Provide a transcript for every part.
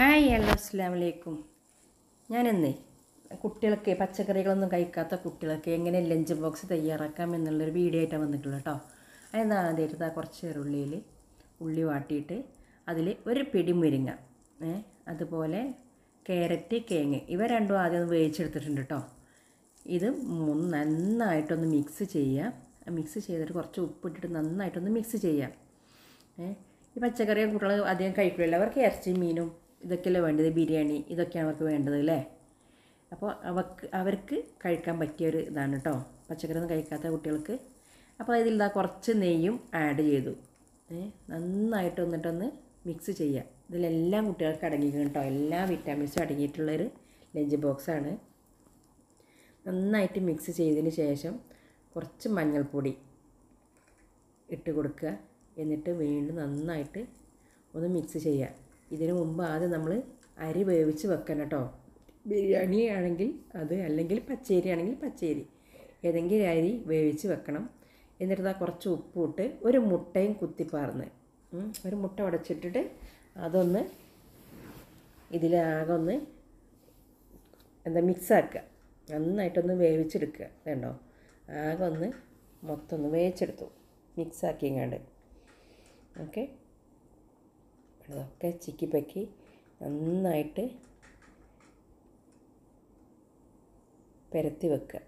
Hi hello അസ്സാം വലൈക്കും ഞാനെന്നേ കുട്ടികൾക്ക് പച്ചക്കറികളൊന്നും കഴിക്കാത്ത കുട്ടികൾക്ക് എങ്ങനെ ലഞ്ച് ബോക്സ് തയ്യാറാക്കാം എന്നുള്ളൊരു വീഡിയോ ആയിട്ടാണ് വന്നിട്ടുള്ളത് കേട്ടോ. അതെന്താ ആദ്യമായിട്ട് ആ കുറച്ച് ചെറുള്ളിയിൽ ഉള്ളി വാട്ടിയിട്ട് അതിൽ ഒരു പിടി മുരിങ്ങ അതുപോലെ ക്യാരറ്റ് കേങ്ങ് ഇവ രണ്ടും ആദ്യം ഒന്ന് വേവിച്ചെടുത്തിട്ടുണ്ട് കേട്ടോ. ഇത് മൂന്ന് നന്നായിട്ടൊന്ന് മിക്സ് ചെയ്യാം. മിക്സ് ചെയ്തിട്ട് കുറച്ച് ഉപ്പിട്ടിട്ട് നന്നായിട്ടൊന്ന് മിക്സ് ചെയ്യാം. ഈ പച്ചക്കറി കുട്ടികൾ അധികം കഴിക്കില്ല അവർക്ക് ഇറച്ചി മീനും ഇതൊക്കെയല്ലേ വേണ്ടത്? ബിരിയാണി ഇതൊക്കെയാണ് അവർക്ക് വേണ്ടത് അല്ലേ? അപ്പോൾ അവർക്ക് അവർക്ക് കഴിക്കാൻ പറ്റിയ ഒരു ഇതാണ് കേട്ടോ. പച്ചക്കറി ഒന്നും കഴിക്കാത്ത കുട്ടികൾക്ക്. അപ്പോൾ അതിൽ ഇതാ കുറച്ച് നെയ്യും ആഡ് ചെയ്തു. നന്നായിട്ട് വന്നിട്ടൊന്ന് മിക്സ് ചെയ്യുക ഇതിലെല്ലാം കുട്ടികൾക്ക് അടങ്ങിയിരിക്കും കേട്ടോ. എല്ലാ വിറ്റാമിൻസും അടങ്ങിയിട്ടുള്ളൊരു ലഞ്ച് ബോക്സാണ് നന്നായിട്ട് മിക്സ് ചെയ്തതിന് ശേഷം കുറച്ച് മഞ്ഞൾപ്പൊടി ഇട്ട് കൊടുക്കുക. എന്നിട്ട് വീണ്ടും നന്നായിട്ട് ഒന്ന് മിക്സ് ചെയ്യുക ഇതിന് മുമ്പ് ആദ്യം നമ്മൾ അരി വേവിച്ച് വെക്കണം കേട്ടോ ബിരിയാണി ആണെങ്കിൽ അത് അല്ലെങ്കിൽ പച്ചരി ആണെങ്കിൽ പച്ചരി. ഏതെങ്കിലും അരി വേവിച്ച് വെക്കണം. എന്നിട്ട് ആ കുറച്ച് ഉപ്പിട്ട് ഒരു മുട്ടയും കുത്തിപ്പാർന്ന്. ഒരു മുട്ട ഉടച്ചിട്ടിട്ട് അതൊന്ന് ഇതിലാകെ ഒന്ന് എന്താ മിക്സാക്കുക. നന്നായിട്ടൊന്ന് വേവിച്ചെടുക്കുക. വേണ്ടോ ആകെ ഒന്ന് മൊത്തം ഒന്ന് വേവിച്ചെടുത്തു. മിക്സാക്കിയങ്ങാണ്ട് ഓക്കെ? അതൊക്കെ ചിക്കി പക്കി നന്നായിട്ട് പെരത്തി വെക്കുക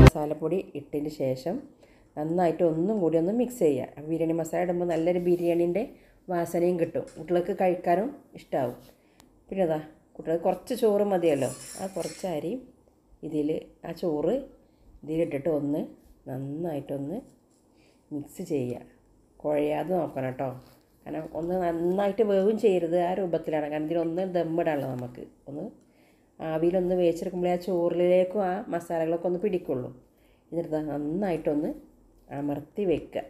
മസാലപ്പൊടി ഇട്ടതിന് ശേഷം നന്നായിട്ട് ഒന്നും കൂടി ഒന്ന് മിക്സ് ചെയ്യുക. ബിരിയാണി മസാല ഇടുമ്പോൾ നല്ലൊരു ബിരിയാണീന്റെ വാസനയും കിട്ടും. കുട്ടികൾക്ക് കഴിക്കാനും ഇഷ്ടമാവും പിന്നെ അതാ കുട്ടികൾക്ക് കുറച്ച് ചോറ് മതിയല്ലോ. ആ കുറച്ച് അരിയും ഇതിൽ ആ ചോറ് ഇതിലിട്ടിട്ട് ഒന്ന് നന്നായിട്ടൊന്ന് മിക്സ് ചെയ്യുക. കുഴയാതെ നോക്കണം കേട്ടോ. കാരണം ഒന്ന് നന്നായിട്ട് വേവും ചെയ്യരുത് ആ രൂപത്തിലാണ്. കാരണം ഇതിലൊന്ന് ദമ്മിടാണല്ലോ നമുക്ക്. ഒന്ന് ആവിയിലൊന്ന് വേവിച്ചെടുക്കുമ്പോഴേ ആ ചോറിലേക്കും ആ മസാലകളൊക്കെ ഒന്ന് പിടിക്കുള്ളൂ. എന്നിട്ട് നന്നായിട്ടൊന്ന് അമർത്തി വെക്കുക.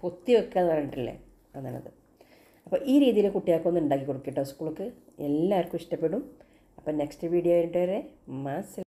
പൊത്തി വെക്കുക എന്ന് പറഞ്ഞിട്ടില്ലേ? അതാണത്. അപ്പോൾ ഈ രീതിയിൽ കുട്ടികൾക്കൊന്ന് ഉണ്ടാക്കി കൊടുക്കട്ടോ സ്കൂൾക്ക് എല്ലാവർക്കും ഇഷ്ടപ്പെടും. അപ്പം നെക്സ്റ്റ് വീഡിയോ ആയിട്ട് വരെ. മാസ്